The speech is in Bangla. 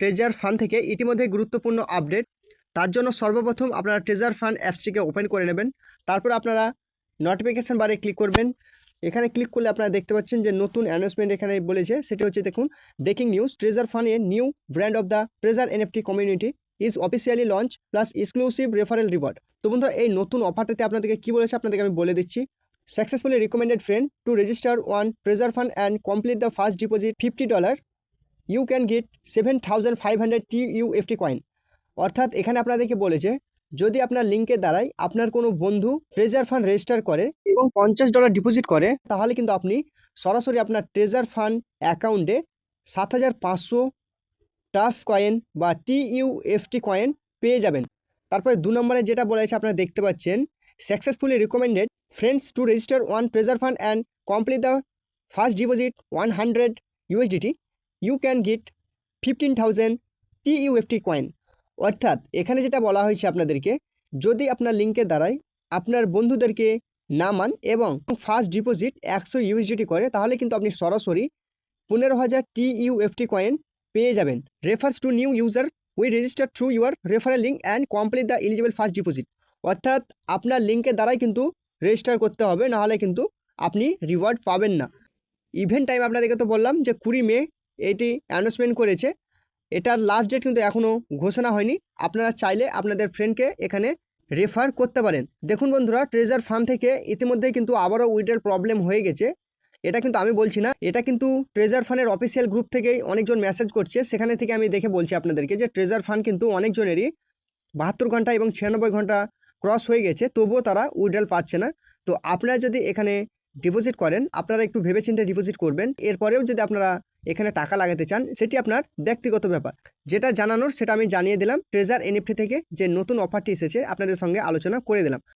ট্রেজার ফান্ড থেকে ইতিমধ্যে গুরুত্বপূর্ণ আপডেট তার জন্য সর্বপ্রথম আপনারা ট্রেজার ফান্ড অ্যাপসটিকে ওপেন করে নেবেন। তারপর আপনারা নোটিফিকেশান বারে ক্লিক করবেন। এখানে ক্লিক করলে আপনারা দেখতে পাচ্ছেন যে নতুন অ্যানাউন্সমেন্ট এখানে বলেছে, সেটি হচ্ছে দেখুন breaking news treasure fund a new brand of the treasure NFT community is officially launch plus exclusive referral reward তো বন্ধুরা, এই নতুন অফারটাতে আপনাদেরকে কী বলেছে আপনাদেরকে আমি বলে দিচ্ছি। Successfully recommended friend to register one treasure fund and complete the first deposit fifty dollar you can get seven thousand five hundred T UFT coin অর্থাৎ এখানে আপনাদেরকে বলেছে, যদি আপনার লিঙ্কের দ্বারাই আপনার কোনো বন্ধু ট্রেজার ফান্ড রেজিস্টার করে এবং পঞ্চাশ ডলার ডিপোজিট করে, তাহলে কিন্তু আপনি সরাসরি আপনার ট্রেজার ফান্ড অ্যাকাউন্টে সাত হাজার পাঁচশো টাফ কয়েন বা টি ইউএফটি কয়েন পেয়ে যাবেন। তারপরে দু নম্বরে যেটা বলেছে আপনারা দেখতে পাচ্ছেন successfully recommended friends to register one treasure fund and complete the first deposit one hundred USDT you can get fifteen thousand T UFT coin অর্থাৎ এখানে যেটা বলা হয়েছে আপনাদেরকে, যদি আপনার লিঙ্কের দ্বারাই আপনার বন্ধুদেরকে নামান এবং ফার্স্ট ডিপোজিট একশো ইউএসডিটি করে, তাহলে কিন্তু আপনি সরাসরি পনেরো হাজার টি ইউএফটি কয়েন পেয়ে যাবেন। Refers to new user we register through your referral link and complete the eligible first deposit অর্থাৎ আপনার লিঙ্কের দ্বারাই কিন্তু রেজিস্টার করতে হবে নাহলে কিন্তু আপনি রিওয়ার্ড পাবেন না। ইভেন্ট টাইম আপনাদেরকে তো বললাম যে কুড়ি মে এটি অ্যানাউন্সমেন্ট করেছে। এটার লাস্ট ডেট কিন্তু এখনও ঘোষণা হয়নি। আপনারা চাইলে আপনাদের ফ্রেন্ডকে এখানে রেফার করতে পারেন। দেখুন বন্ধুরা ট্রেজার ফান্ড থেকে ইতিমধ্যেই কিন্তু আবারও উইড্রেল প্রবলেম হয়ে গেছে। এটা কিন্তু আমি বলছি না, এটা কিন্তু ট্রেজার ফান্ডের অফিসিয়াল গ্রুপ থেকেই অনেকজন মেসেজ করছে। সেখানে থেকে আমি দেখে বলছি আপনাদেরকে যে ট্রেজার ফান্ড কিন্তু অনেকজনেরই বাহাত্তর ঘণ্টা এবং ছিয়ানব্বই ঘণ্টা ক্রস হয়ে গেছে, তবুও তারা উইড্রাল পাচ্ছে না। তো আপনারা যদি এখানে ডিপোজিট করেন, আপনারা একটু ভেবেচিন্তে ডিপোজিট করবেন। এরপরেও যদি আপনারা এখানে টাকা লাগাতে চান, সেটি আপনার ব্যক্তিগত ব্যাপার। যেটা জানানোর, সেটা আমি জানিয়ে দিলাম। ট্রেজার এনএফটি থেকে যে নতুন অফারটি এসেছে, আপনাদের সঙ্গে আলোচনা করে দিলাম।